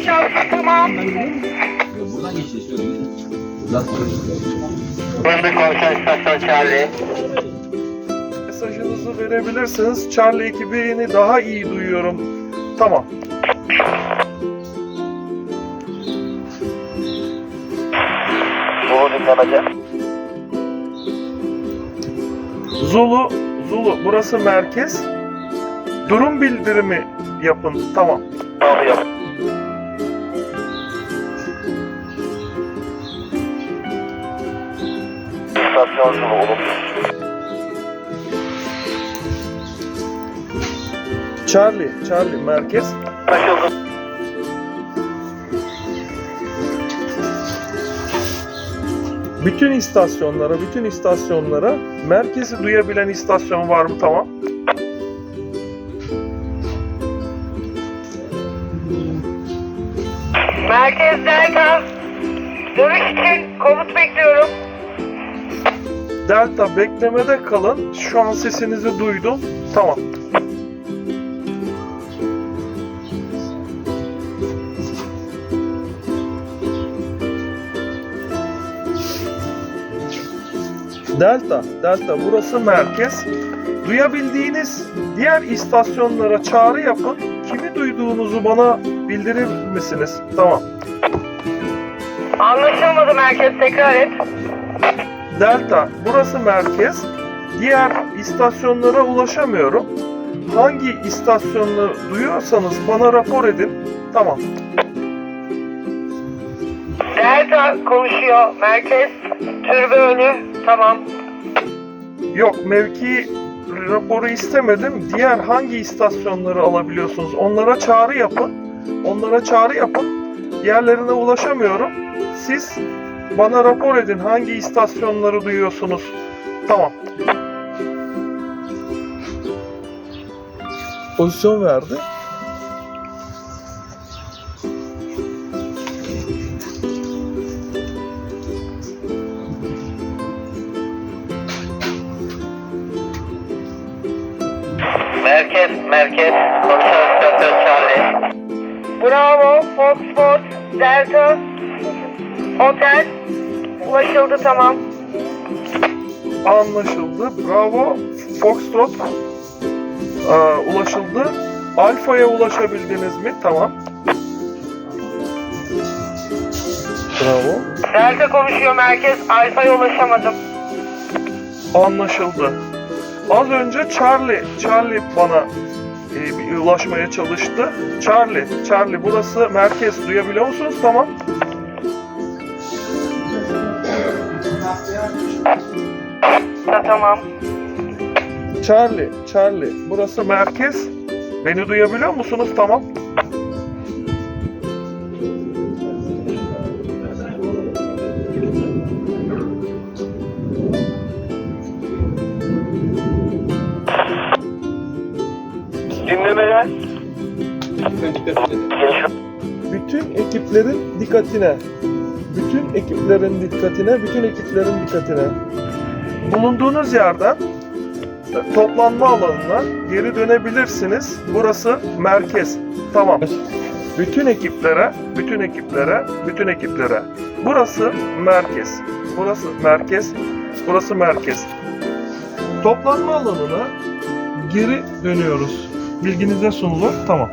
aşağısı tamam. Buradan geçeceğiz şöyle. Burası konuşan Charlie. Mesajınızı verebilirsiniz. Charlie ekibini daha iyi duyuyorum. Tamam. Zulu dinlemece. Zulu, Zulu burası merkez. Durum bildirimi yapın. Tamam. Alıyor. İstasyon olumsuz. Charlie, Charlie merkez. Anlaşıldı. Bütün istasyonlara, bütün istasyonlara merkezi duyabilen istasyon var mı? Tamam. Merkez Delta. Dönüş için komut bekliyorum. Delta beklemede kalın. Şu an sesinizi duydum. Tamam. Delta, Delta burası merkez. Duyabildiğiniz diğer istasyonlara çağrı yapın. Kimi duyduğunuzu bana bildirir misiniz? Tamam. Anlaşılmadı merkez tekrar et. Delta, burası merkez. Diğer istasyonlara ulaşamıyorum. Hangi istasyonları duyuyorsanız bana rapor edin. Tamam. Delta konuşuyor. Merkez. Türbe önü. Tamam. Yok, mevki raporu istemedim. Diğer hangi istasyonları alabiliyorsunuz? Onlara çağrı yapın. Onlara çağrı yapın. Diğerlerine ulaşamıyorum. Siz bana rapor edin hangi istasyonları duyuyorsunuz. Tamam. Pozisyon verdi. Merkez, merkez. Konuşan Charlie. Bravo. Foxtrot. Delta. Otel. Ulaşıldı tamam. Anlaşıldı. Bravo. Foxtrot Aa, ulaşıldı. Alfa'ya ulaşabildiniz mi? Tamam. Bravo. Delta konuşuyor merkez. Alfa'ya ulaşamadım. Anlaşıldı. Az önce Charlie, Charlie bana e, bir ulaşmaya çalıştı. Charlie, Charlie burası merkez duyabiliyor musunuz? Tamam. Ha, tamam. Charlie, Charlie burası merkez. Beni duyabiliyor musunuz? Tamam. Dinlemeler. Bütün ekiplerin dikkatine. Bütün ekiplerin dikkatine, bütün ekiplerin dikkatine. Bulunduğunuz yerden e, toplanma alanına geri dönebilirsiniz. Burası merkez. Tamam. Bütün ekiplere, bütün ekiplere, bütün ekiplere. Burası merkez. Burası merkez. Burası merkez. Toplanma alanına geri dönüyoruz. Bilginize sunulur. Tamam.